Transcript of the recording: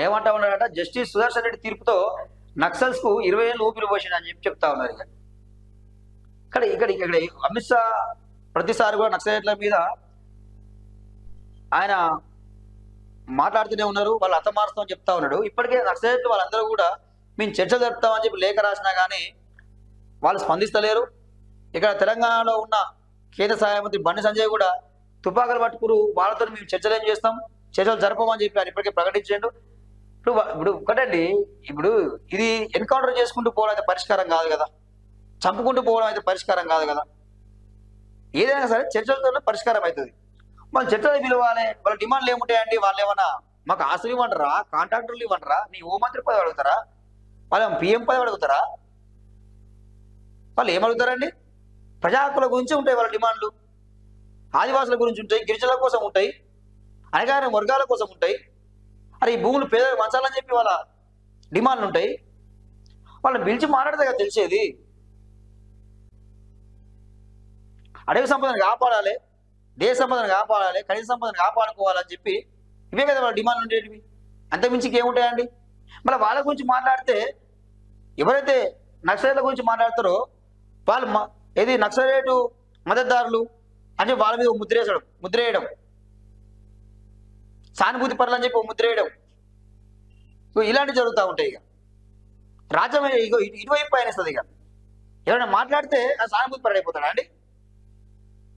ఏమంటా ఉన్నాడట జస్టిస్ సుదర్శన్ రెడ్డి తీర్పుతో నక్సల్స్కు ఇరవై ఏళ్ళు ఊపిరి పోసింది అని చెప్పి చెప్తా ఉన్నారు ఇక. ఇక్కడ ఇక్కడ ఇక్కడ అమిత్ షా ప్రతిసారి కూడా నక్సలైట్ల మీద ఆయన మాట్లాడుతూనే ఉన్నారు వాళ్ళు అతమారుస్తామని చెప్తా ఉన్నాడు. ఇప్పటికే నక్సలైట్లు వాళ్ళందరూ కూడా మేము చర్చలు జరుపుతామని చెప్పి లేఖ రాసినా కానీ వాళ్ళు స్పందిస్తలేరు. ఇక్కడ తెలంగాణలో ఉన్న కేంద్ర సహాయ మంత్రి బండి సంజయ్ కూడా తుపాకులు పట్టుకురు వాళ్ళతో మేము చర్చలు ఏం చేస్తాం చర్చలు జరపమని చెప్పి ఆయన ఇప్పటికే ప్రకటించండు. ఇప్పుడు ఇప్పుడు ఒకటండి ఇప్పుడు ఇది ఎన్కౌంటర్ చేసుకుంటూ పోవడం అయితే పరిష్కారం కాదు కదా. చంపుకుంటూ పోవడం అయితే పరిష్కారం కాదు కదా. ఏదైనా సరే చర్చలతోనే పరిష్కారం అవుతుంది. మన చర్చలు పిలవాలి వాళ్ళ డిమాండ్లు ఏముంటాయండి? వాళ్ళు ఏమన్నా మాకు ఆస్తులు ఇవ్వంటారా? కాంట్రాక్టర్లు ఇవ్వంటారా? నీ ఓ మంత్రి పదవి అడుగుతారా? వాళ్ళు పిఎం పదవి అడుగుతారా? వాళ్ళు ఏమడుగుతారండి? ప్రజా హక్కుల గురించి ఉంటాయి వాళ్ళ డిమాండ్లు. ఆదివాసుల గురించి ఉంటాయి గిరిజనుల కోసం ఉంటాయి అణగారిన వర్గాల కోసం ఉంటాయి. అరే ఈ భూములు పేదలకు పంచాలని చెప్పి వాళ్ళ డిమాండ్లు ఉంటాయి. వాళ్ళని పిలిచి మాట్లాడితే కదా తెలిసేది. అడవి సంపదను కాపాడాలి దేశ సంపదను కాపాడాలి ఖనిజ సంపదను కాపాడుకోవాలని చెప్పి ఇవే కదా వాళ్ళ డిమాండ్లు ఉండేటివి. అంతమించి ఏముంటాయండి? మళ్ళీ వాళ్ళ గురించి మాట్లాడితే ఎవరైతే నక్సలైట్ల గురించి మాట్లాడతారో వాళ్ళు ఏది నక్సలైటు మద్దతుదారులు అని వాళ్ళ మీద ముద్రేసడం ముద్రేయడం సానుభూతి పరులు అని చెప్పి ముద్రేయడం. ఇలాంటివి జరుగుతూ ఉంటాయి ఇక. రాజ్యం ఇగో ఇటు- ఇటువైపు పయనిస్తుంది ఇక. ఎవరైనా మాట్లాడితే ఆ సానుభూతి పరుడు అండి?